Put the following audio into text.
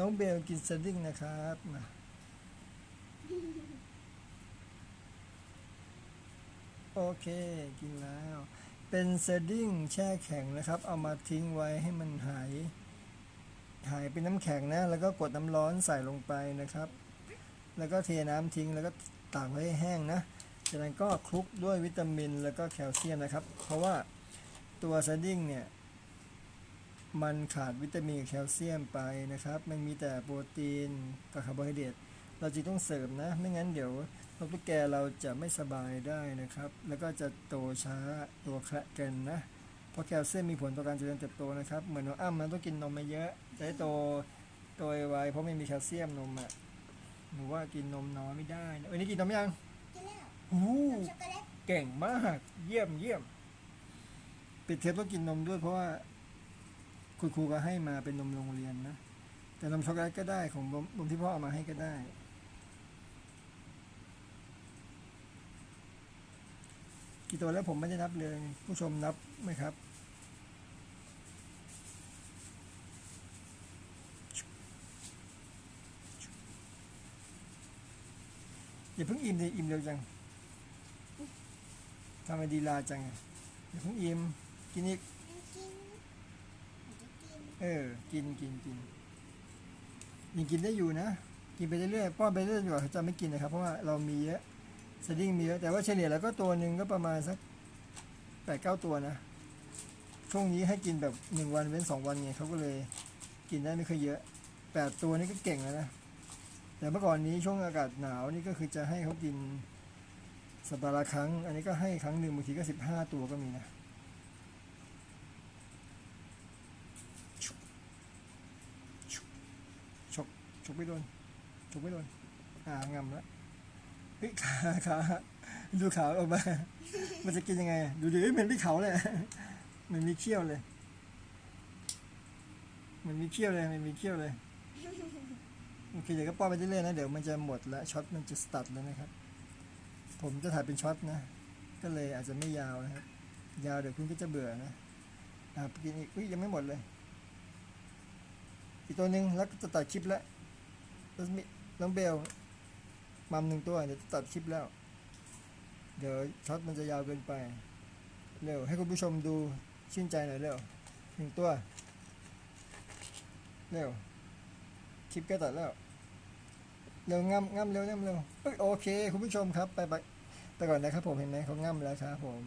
น้องเบลกินเซดดิ้งนะครับมาโอเคกินแล้ว เป็นเซดดิ้งแช่แข็งนะครับ เอามาทิ้งไว้ให้มันหาย หายเป็นน้ำแข็งนะ แล้วก็กดน้ำร้อนใส่ลงไปนะครับ แล้วก็เทน้ำทิ้งแล้วก็ตากไว้ให้แห้งนะจากนั้นก็คลุกด้วยวิตามินแล้วก็แคลเซียมนะครับ เพราะว่าตัวเซดดิ้งเนี่ย มันขาดวิตามินกับแคลเซียมไปนะครับ มันมีแต่โปรตีนกับคาร์โบไฮเดรตเราจึงต้องเสริมนะ ไม่งั้นเดี๋ยวนกตุ๊กแกเราจะไม่สบายได้นะครับ แล้วก็จะโตช้าตัวแคระเกันนะ เพราะแคลเซียมมีผลต่อการเจริญเติบโตนะครับ เหมือนน้องอ้ำมันต้องกินนมมาเยอะจะให้โตโตไวๆเพราะไม่มีแคลเซียมนมอะหนูว่ากินนมน้อยไม่ได้นะเอ้ยนี่กินนมยังกินแล้วหูนมช็อกโกแลตเก่งมาก เยี่ยมเยี่ยมปิดเทปต้องกินนมด้วยเพราะว่า คุณครูก็ให้มาเป็นนมโรงเรียนนะ แต่นมช็อกโกแลตก็ได้ของนมนมที่พ่อเอามาให้ก็ได้กี่ตัวแล้วผมไม่ได้นับเลย ผู้ชมนับไหมครับ อย่าเพิ่งอิ่มเลยอิ่มเร็วจังทำไมดีลาจัง อย่าเพิ่งอิ่มกินอีก เออ กินกินกินยังกินได้อยู่นะ กินไปเรื่อยๆป้อนไปเรื่อยๆดีกว่จะไม่กินนะครับ เพราะว่าเรามีเยอะสดิ้งมีเยอะแต่ว่าเฉลี่ยแล้วก็ตัวหนึ่งก็ประมาณสักแปดเก้าตัวนะ ช่วงนี้ให้กินแบบหนึ่งวันเว้นสองวันไงเขาก็เลยกินได้ไม่ค่อยเยอะแปดตัวนี่ก็เก่งแล้วนะ แต่เมื่อก่อนนี้ช่วงอากาศหนาวนี่ก็คือจะให้เขากินสัปดาห์ละครั้ง อันนี้ก็ให้ครั้งหนึ่งบางทีก็สิบห้าตัวก็มีนะ ช กชกไม่โดนชกไม่โดนอ่างำแล้วเฮ้ยขาขาดูขาออกมา มันจะกินยังไง ดูดิเอ้ยเหมือนพี่เขาเลยเหมันมีเขี้ยวเลยเหมันมีเขี้ยวเลย มันมีเขี้ยวเลยโอเคเดี๋ยวก็ป้อนไปเรื่อยๆนะ เดี๋ยวมันจะหมดแล้วช็อตมันจะสตัดแล้วนะครับ ผมจะถ่ายเป็นช็อตนะ ก็เลยอาจจะไม่ยาวนะครับ ยาวเดี๋ยวคุณก็จะเบื่อนะอ่าไปกินอีก อุ้ยยังไม่หมดเลย อีกตัวหนึ่งแล้วก็จะตัดคลิปแล้ว น้องเบลมัมหนึ่งตัว เดี๋ยวจะตัดคลิปแล้ว เดี๋ยวช็อตมันจะยาวเกินไป เร็ว ให้คุณผู้ชมดูชื่นใจหน่อยเร็วหนึ่งตัว เร็ว คลิปก็ตัดแล้ว เร็วง่ำง่ำเร็วง่ำเร็วเอ้ยโอเค คุณผู้ชมครับ ไปไปไปก่อนนะครับผมเห็นไหมเขาง่ำแล้วครับผม